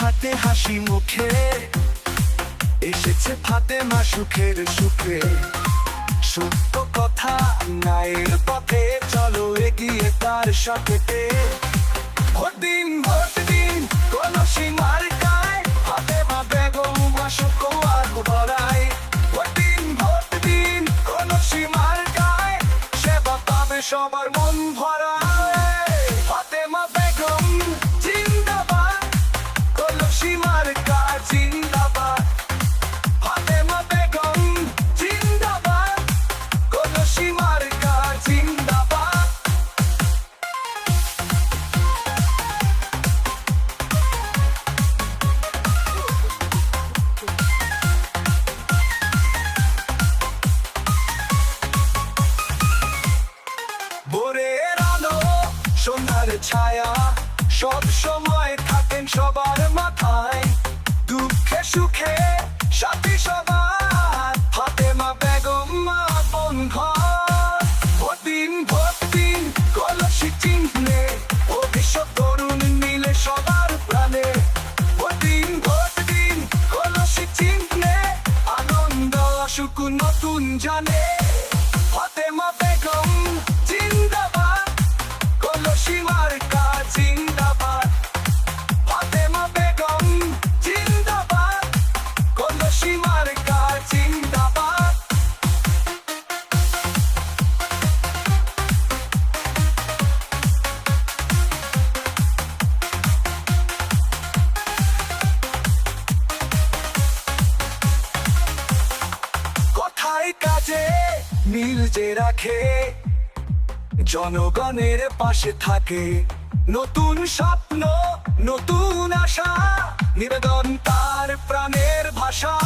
হাতে হাসি মুখে, এসেছে ফাতেমা সুখের সুখে। সত্য কথা পথে, চলো এগিয়ে তার সাথে ভোট দিন ভোট দিন পাবে সবার মন ভরায় ছায়া সব সময় থাকেন সবার মিল যে রাখে জনগণের পাশে থাকে। নতুন স্বপ্ন নতুন আশা নিবেদন তার প্রাণের ভাষা।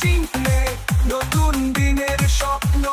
চিনলে নতুন দিনের স্বপ্ন